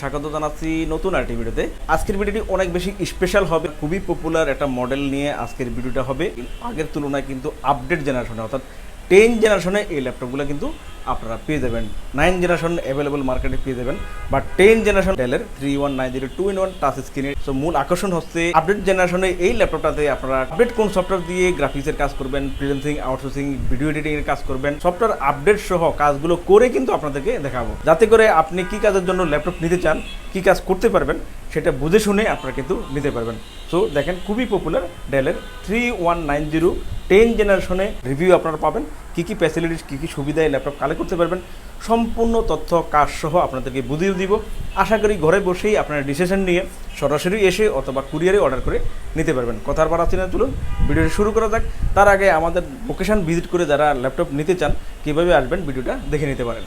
স্বাগত জানাচ্ছি নতুন আরটি ভিডিওতে। আজকের ভিডিওটি অনেক বেশি স্পেশাল হবে, খুবই পপুলার একটা মডেল নিয়ে আজকের ভিডিওটা হবে। আগের তুলনায় কিন্তু আপডেট জেনারেশনে অর্থাৎ টেন জেনারেশনে এই ল্যাপটপগুলো কিন্তু আপনারা পেয়ে যাবেন। নাইন জেনারেশন অ্যাভেলেবল মার্কেটে পেয়ে যাবেন। বা টেন জেনারেশন ডেলের three one nine zero two in one touch স্ক্রিনের সো মূল আকর্ষণ হচ্ছে আপডেট জেনারেশনে এই ল্যাপটপটাতে আপনারা আপডেট কোন সফটওয়্যার দিয়ে গ্রাফিক্সের কাজ করবেন ফ্রিল্যান্সিং আউটসোর্সিং ভিডিও এডিটিং এর কাজ করবেন সফটওয়্যার আপডেট সহ কাজগুলো করে কিন্তু আপনাদেরকে দেখাবো। যাতে করে আপনি কি কাজের জন্য ল্যাপটপ নিতে চান, কি কাজ করতে পারবেন, সেটা বুঝে শুনে আপনারা কিন্তু নিতে পারবেন। সো দেখেন খুবই পপুলার ডেলের three one nine zero ten জেনারেশনে রিভিউ আপনারা পাবেন। কী কী ফ্যাসিলিটিস কী কী সুবিধা এই ল্যাপটপ কালেক্ট করতে পারবেন, সম্পূর্ণ তথ্য, কাজ সহ আপনাদেরকে বুঝিয়ে দিব। আশা করি ঘরে বসেই আপনারা ডিসিশন নিয়ে সরাসরি এসে অথবা কুরিয়ারে অর্ডার করে নিতে পারবেন। কথার বার আছে না, চলুন ভিডিওটি শুরু করা যাক। তার আগে আমাদের লোকেশান ভিজিট করে যারা ল্যাপটপ নিতে চান, কীভাবে আসবেন ভিডিওটা দেখে নিতে পারেন।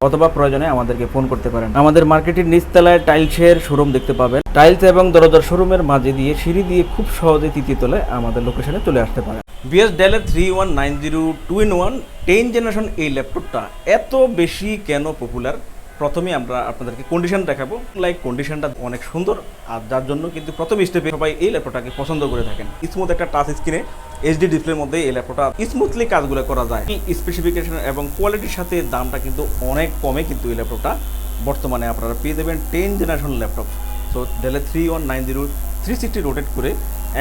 অথবা প্রয়োজনে আমাদেরকে ফোন করতে পারেন। আমাদের মার্কেটের নিচতলায় টাইলসের শোরুম দেখতে পাবেন। টাইলস এবং দরজার শোরুমের মাঝে দিয়ে সিঁড়ি দিয়ে খুব সহজে তৃতীয় তলায় আমাদের লোকেশনে চলে আসতে পারেন। বিএস ডেলের three one nine zero two in one ten generation এই ল্যাপটপটা এত বেশি কেন পপুলার প্রথমে আমরা আপনাদেরকে কন্ডিশন দেখাবো। লাইক কন্ডিশনটা অনেক সুন্দর, আর যার জন্য কিন্তু প্রথম স্টেপে সবাই এই ল্যাপটপটাকে পছন্দ করে থাকেন। স্মুথ একটা টাচ স্ক্রিনে এইচডি ডিসপ্লের মধ্যে এই ল্যাপটপটা স্মুথলি কাজগুলো করা যায়। স্পেসিফিকেশন এবং কোয়ালিটির সাথে দামটা কিন্তু অনেক কমে কিন্তু এই ল্যাপটপটা বর্তমানে আপনারা পেয়ে দেবেন ten generation laptop. So ডেলে three one nine zero three sixty rotate করে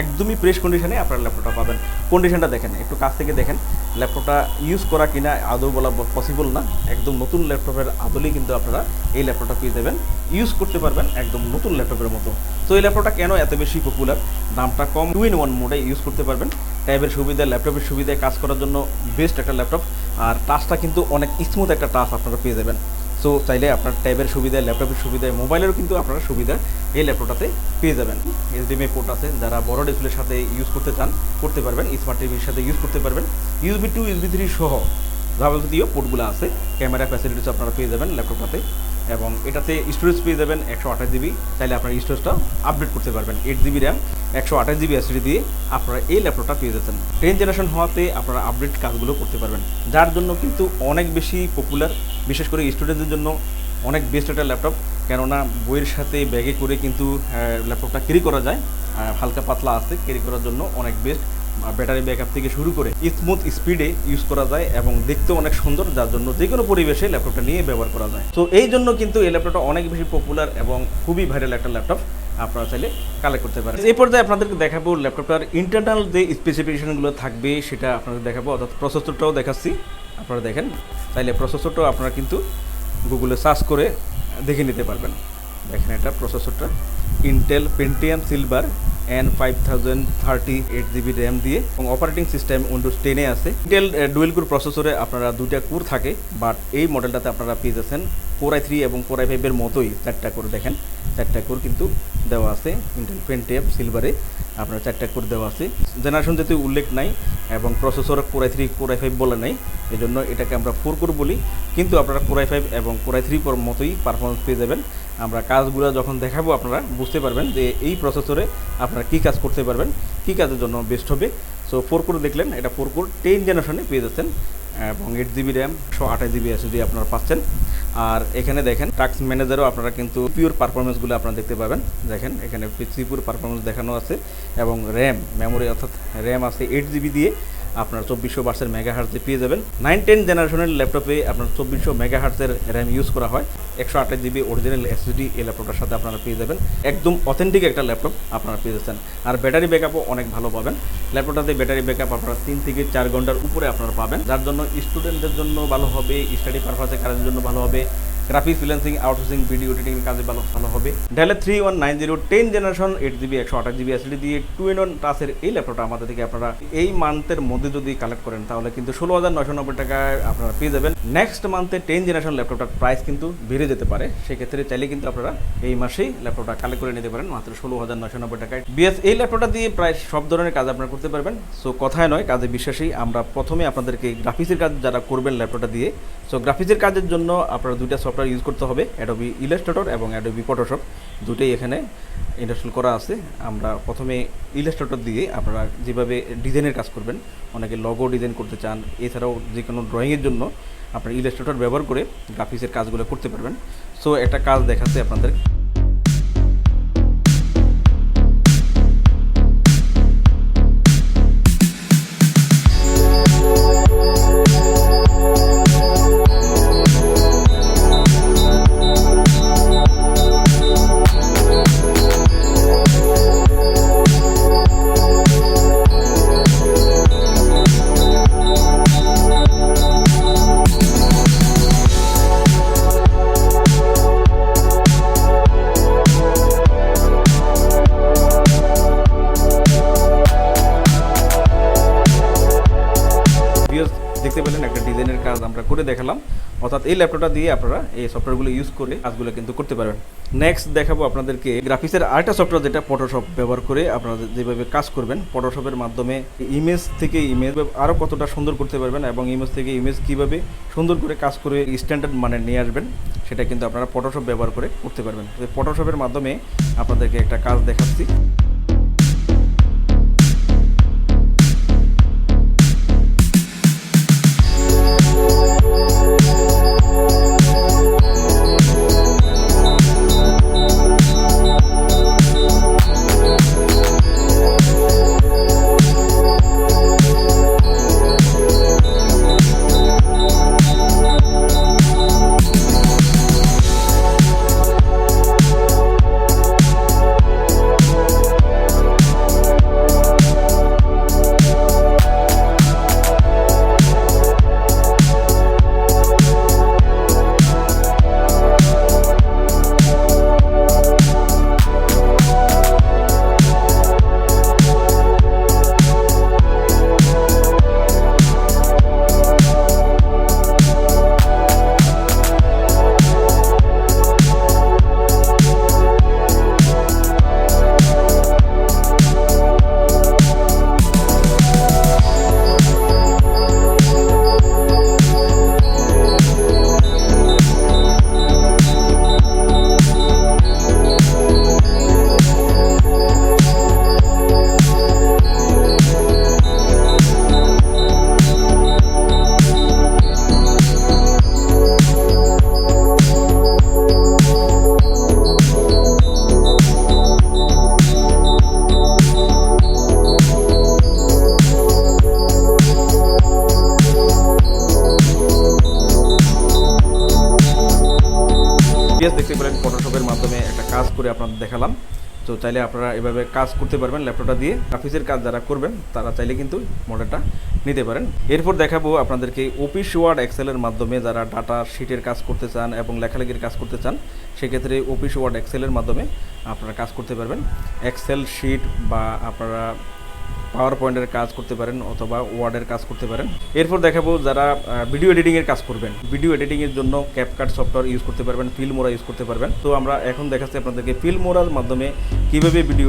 একদমই প্রেস কন্ডিশনে আপনারা ল্যাপটপটা পাবেন। কন্ডিশনটা দেখেন, একটু কাছ থেকে দেখেন। ল্যাপটপটা ইউজ করা কিনা আদৌ বলা পসিবল না। একদম নতুন ল্যাপটপের আদলেই কিন্তু আপনারা এই ল্যাপটপটা পেয়ে যাবেন। ইউজ করতে পারবেন একদম নতুন ল্যাপটপের মতো। তো এই ল্যাপটপটা কেন এত বেশি পপুলার দামটা কম। টু ইন ওয়ান মোডে ইউজ করতে পারবেন। ট্যাবের সুবিধা, ল্যাপটপের সুবিধায় কাজ করার জন্য বেস্ট একটা ল্যাপটপ। আর টাচটা কিন্তু অনেক স্মুথ একটা টাচ আপনারা পেয়ে যাবেন। সো চাইলে আপনার ট্যাবের সুবিধায় ল্যাপটপের সুবিধায় মোবাইলেরও কিন্তু আপনারা সুবিধা এই ল্যাপটপটাতে পেয়ে যাবেন। এইচডিএমআই পোর্ট আছে, যারা বড় ডিসপ্লের সাথে ইউজ করতে চান, করতে পারবেন। স্মার্ট টিভির সাথে ইউজ করতে পারবেন। ইউসবি টু ইউসবি থ্রি সহ যাবতীয় পোর্টগুলো আছে। ক্যামেরা ফ্যাসিলিটিস আপনারা পেয়ে যাবেন ল্যাপটপটাতে এবং এটাতে স্টোরেজ পেয়ে যাবেন একশো আঠাশ জিবি চাইলে আপনার স্টোরেজটা আপডেট করতে পারবেন। এইট জিবি র্যাম একশো আঠাশ জিবি এসডি দিয়ে আপনারা এই ল্যাপটপটা পেয়ে যাচ্ছেন। টেন জেনারেশন হওয়াতে আপনারা আপডেট কাজগুলো করতে পারবেন। যার জন্য কিন্তু অনেক বেশি পপুলার বিশেষ করে স্টুডেন্টদের জন্য অনেক বেস্ট একটা ল্যাপটপ। কেননা বইয়ের সাথে ব্যাগে করে কিন্তু ল্যাপটপটা ক্যারি করা যায়। হালকা পাতলা আছে ক্যারি করার জন্য অনেক বেস্ট ব্যাটারি ব্যাকআপ থেকে শুরু করে স্মুথ স্পিডে ইউজ করা যায় এবং দেখতেও অনেক সুন্দর, যার জন্য যে কোনো পরিবেশে ল্যাপটপটা নিয়ে ব্যবহার করা যায়। তো এই জন্য কিন্তু এই ল্যাপটপটা অনেক বেশি পপুলার এবং খুবই ভাইরাল একটা ল্যাপটপ। আপনারা চাইলে কালেক্ট করতে পারেন। এই পর্যায়ে আপনাদেরকে দেখাবো ল্যাপটপটার ইন্টারনাল যে স্পেসিফিকেশনগুলো থাকবে, সেটা আপনাদের দেখাবো, অর্থাৎ প্রসেসরটাও দেখাচ্ছি। আপনারা দেখেন, চাইলে প্রসেসরটাও আপনারা কিন্তু গুগলে সার্চ করে দেখে নিতে পারবেন। দেখেন এটা প্রসেসরটা Intel Pentium silver N five thousand thirty eight GB RAM দিয়ে, এবং অপারেটিং সিস্টেম উইন্ডোজ টেনে আছে। ইন্টেল ডুয়েল কোর প্রসেসরে আপনারা দুইটা কোর থাকে বাট এই মডেলটাতে আপনারা পেয়ে যাচ্ছেন ফোর আই থ্রি এবং ফোর আই ফাইভের মতোই চারটা কোর দেখেন। চারটা কোর কিন্তু দেওয়া আছে ইন্টেল পেন্টিয়াম সিলভারে আপনার চারটা কোর দেওয়া আছে। জেনারেশন যেহেতু উল্লেখ নাই এবং processor four I three four I five বলে নাই এই জন্য এটাকে আমরা ফোর কোর বলি। কিন্তু আপনারা ফোর আই ফাইভ এবং ফোর আই থ্রি পর মতোই পারফরমেন্স পেয়ে যাবেন। আমরা কাজগুলো যখন দেখাবো, আপনারা বুঝতে পারবেন যে এই প্রসেসরে আপনারা কী কাজ করতে পারবেন, কী কাজের জন্য বেস্ট হবে। সো ফোর কোর দেখলেন, এটা ফোর কোর টেন জেনারেশনে পেয়ে যাচ্ছেন এবং এইট জিবি র্যাম একশো আঠাশ জিবি এসডি আপনারা পাচ্ছেন। আর এখানে দেখেন টাক্স ম্যানেজারও আপনারা কিন্তু পিওর পারফরমেন্সগুলো আপনারা দেখতে পাবেন। দেখেন, এখানে পিওর পারফরমেন্স দেখানো আছে এবং র্যাম মেমোরি অর্থাৎ র্যাম আছে এইট জিবি দিয়ে। আপনার চব্বিশশো বার্সের মেগা হার্টসে পেয়ে যাবেন। নাইন টেন জেনারেশনের ল্যাপটপে আপনার চব্বিশশো মেগা হার্টসের র্যাম ইউজ করা হয়। একশো আঠাশ জিবি অরিজিনাল এসএসডি এই ল্যাপটপটার সাথে আপনারা পেয়ে যাবেন। একদম অথেন্টিক একটা ল্যাপটপ আপনারা পেয়ে যাচ্ছেন। আর ব্যাটারি ব্যাকআপও অনেক ভালো পাবেন। ল্যাপটপটাতে ব্যাটারি ব্যাকআপ আপনারা তিন থেকে চার ঘণ্টার উপরে আপনারা পাবেন। যার জন্য স্টুডেন্টদের জন্য ভালো হবে স্টাডি পারপাসে কাজের জন্য ভালো হবে। Graphics freelancing outsourcing video editing কাজে ভালো ভালো হবে। ডেলে three one nine zero ten generation eight GB একশো আঠাশ জিবি এসডি দিয়ে টু ইন ওয়ান টাচের এই ল্যাপটপটা আমাদের থেকে আপনারা এই মান্থের মধ্যে যদি কালেক্ট করেন, তাহলে কিন্তু ষোলো হাজার নশো নব্বই টাকায় আপনারা পেয়ে যাবেন। নেক্সট মান্থে টেন জেনারেশন ল্যাপটপটার প্রাইস কিন্তু বেড়ে যেতে পারে। সেক্ষেত্রে চাইলে কিন্তু আপনারা এই মাসেই ল্যাপটপটা কালেক্ট করে নিতে পারেন, মাত্র ষোলো হাজার নশো নব্বই টাকায়। বিএস এই ল্যাপটপটা দিয়ে প্রায় সব ধরনের কাজ আপনারা করতে পারবেন। সো কথায় নয়, কাজে বিশ্বাসী। আমরা প্রথমে আপনাদেরকে গ্রাফিক্সের কাজ যারা করবেন ল্যাপটপটা দিয়ে সো গ্রাফিক্সের কাজের জন্য আপনারা দুইটা সফটওয়্যার ইউজ করতে হবে অ্যাডোবি ইলাস্ট্রেটর এবং অ্যাডোবি ফটোশপ দুটোই এখানে ইনস্টল করা আছে। আমরা প্রথমে ইলাস্ট্রেটর দিয়ে আপনারা যেভাবে ডিজাইনের কাজ করবেন, অনেকে লগো ডিজাইন করতে চান, এছাড়াও যে কোনো ড্রয়িংয়ের জন্য আপনারা ইলাস্ট্রেটর ব্যবহার করে গ্রাফিক্সের কাজগুলো করতে পারবেন। সো একটা কাজ দেখাচ্ছে আপনাদের। দেখালাম। অর্থাৎ এই ল্যাপটপটা দিয়ে আপনারা এই সফটওয়্যারগুলো ইউজ করে কাজগুলো কিন্তু করতে পারবেন। নেক্সট দেখাবো আপনাদেরকে গ্রাফিক্সের আরেকটা সফটওয়্যার যেটা ফটোশপ ব্যবহার করে আপনারা যেভাবে কাজ করবেন। ফটোশপের মাধ্যমে ইমেজ থেকে ইমেজ আরও কতটা সুন্দর করতে পারবেন এবং ইমেজ থেকে ইমেজ কীভাবে সুন্দর করে কাজ করে স্ট্যান্ডার্ড মানে নিয়ে আসবেন, সেটা কিন্তু আপনারা ফটোশপ ব্যবহার করে করতে পারবেন। ফটোশপের মাধ্যমে আপনাদেরকে একটা কাজ দেখাচ্ছি। তো চাইলে আপনারা এভাবে কাজ করতে পারবেন ল্যাপটপটা দিয়ে। অফিসের কাজ যারা করবেন, তারা চাইলে কিন্তু মডেলটা নিতে পারেন। এরপর দেখাবো আপনাদেরকে অফিস ওয়ার্ড এক্সেলের মাধ্যমে যারা ডাটা শিটের কাজ করতে চান এবং লেখালেখির কাজ করতে চান, সেক্ষেত্রে অফিস ওয়ার্ড এক্সেলের মাধ্যমে আপনারা কাজ করতে পারবেন। এক্সেল শিট বা আপনারা পাওয়ার পয়েন্টের কাজ করতে পারেন অথবা ওয়ার্ডের কাজ করতে পারেন। এরপর দেখাবো যারা ভিডিও এডিটিংয়ের কাজ করবেন। ভিডিও এডিটিংয়ের জন্য ক্যাপকাট সফটওয়্যার ইউজ করতে পারবেন ফিল্মোরা ইউজ করতে পারবেন। তো আমরা এখন দেখাচ্ছি আপনাদেরকে ফিল্মোরার মাধ্যমে কীভাবে ভিডিও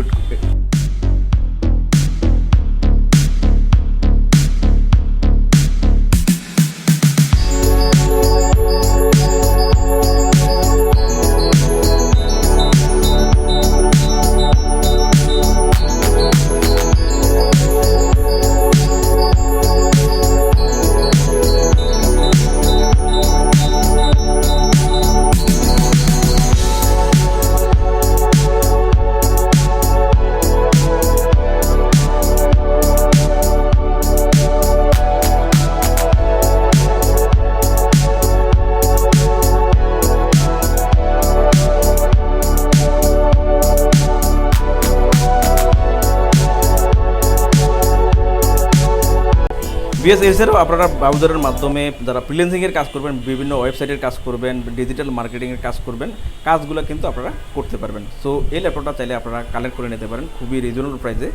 বিএস এছাড়াও আপনারা ব্রাউজারের মাধ্যমে যারা ফ্রিলেন্সিংয়ের কাজ করবেন, বিভিন্ন ওয়েবসাইটের কাজ করবেন ডিজিটাল মার্কেটিংয়ের কাজ করবেন, কাজগুলো কিন্তু আপনারা করতে পারবেন। সো এই ল্যাপটপটা চাইলে আপনারা কালেক্ট করে নিতে পারেন খুবই রিজনেবল প্রাইসে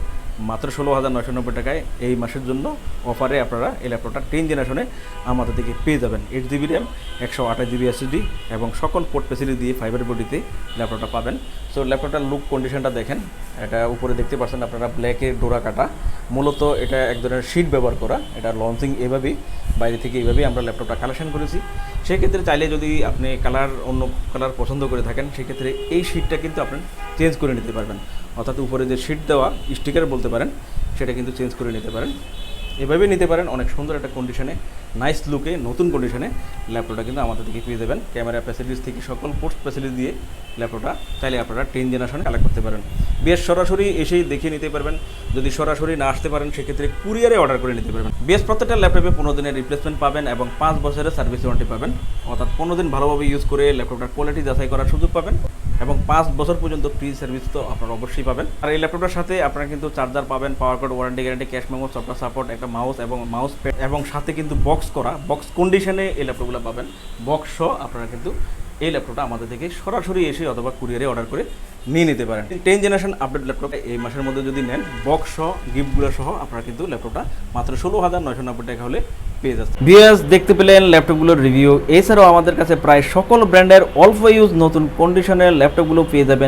মাত্র ষোলো হাজার নয়শো নব্বই টাকায় এই মাসের জন্য অফারে আপনারা এই ল্যাপটপটা টেন জেনারেশনে আমাদের দিকে পেয়ে যাবেন। এইট জিবি র্যাম একশো আঠাশ জিবি এসএসডি এবং সকল পোর্ট ফেসিলিটি দিয়ে ফাইবার বডিতে ল্যাপটপটা পাবেন। সো ল্যাপটপটার লুক কন্ডিশনটা দেখেন। এটা উপরে দেখতে পাচ্ছেন আপনারা ব্ল্যাকের ডোরা কাটা। মূলত এটা এক ধরনের শিট ব্যবহার করা। এটা লঞ্চিং এভাবেই। বাইরে থেকে এইভাবেই আমরা ল্যাপটপটা কালেকশন করেছি। সেক্ষেত্রে চাইলে যদি আপনি কালার, অন্য কালার পছন্দ করে থাকেন, সেক্ষেত্রে এই শিটটা কিন্তু আপনি চেঞ্জ করে নিতে পারবেন। অর্থাৎ উপরে যে শিট দেওয়া স্টিকার বলতে পারেন, সেটা কিন্তু চেঞ্জ করে নিতে পারেন। এভাবে নিতে পারেন, অনেক সুন্দর একটা কন্ডিশনে নাইস লুকে নতুন কন্ডিশনে ল্যাপটপটা কিন্তু আমাদের থেকে পেয়ে দেবেন ক্যামেরা ফ্যাসিলিটিস থেকে সকল পোস্ট ফ্যাসিলিটি দিয়ে ল্যাপটপটা চাইলে আপনারা টেন জেনারেশনে কালেক্ট করতে পারেন। বেশ সরাসরি এসেই দেখিয়ে নিতে পারবেন। যদি সরাসরি না আসতে পারেন, সেক্ষেত্রে কুরিয়ারে অর্ডার করে নিতে পারবেন। বেশ প্রত্যেকটা ল্যাপটপে পনেরো দিনের রিপ্লেসমেন্ট পাবেন এবং পাঁচ বছরের সার্ভিস ওয়ারেন্টি পাবেন। অর্থাৎ পনেরো দিন ভালোভাবে ইউজ করে ল্যাপটপটার কোয়ালিটি যাচাই করার সুযোগ পাবেন এবং পাঁচ বছর পর্যন্ত ফ্রি সার্ভিস তো আপনারা অবশ্যই পাবেন। আর এই ল্যাপটপটার সাথে আপনারা কিন্তু চার্জার পাবেন power card warranty guarantee cash memo software support একটা মাউস এবং মাউস প্যাড এবং সাথে কিন্তু বক্স করা বক্স কন্ডিশনে এই ল্যাপটপগুলো পাবেন। বক্স সহ আপনারা কিন্তু এই ল্যাপটপটা আমাদের থেকে সরাসরি এসে অথবা কুরিয়ারে অর্ডার করে নিয়ে নিতে পারেন। টেন জেনারেশন আপডেট ল্যাপটপ এই মাসের মধ্যে যদি নেন বক্স সহ গিফটগুলো সহ আপনারা কিন্তু ল্যাপটপটা মাত্র ষোলো হাজার নয়শো নব্বই টাকা হলে পেয়ে যাচ্ছে বিএস দেখতে পেলেন ল্যাপটপগুলোর রিভিউ এছাড়াও আমাদের কাছে প্রায় সকল ব্র্যান্ডের অল্প ইউজ নতুন কন্ডিশনের ল্যাপটপগুলো পেয়ে যাবেন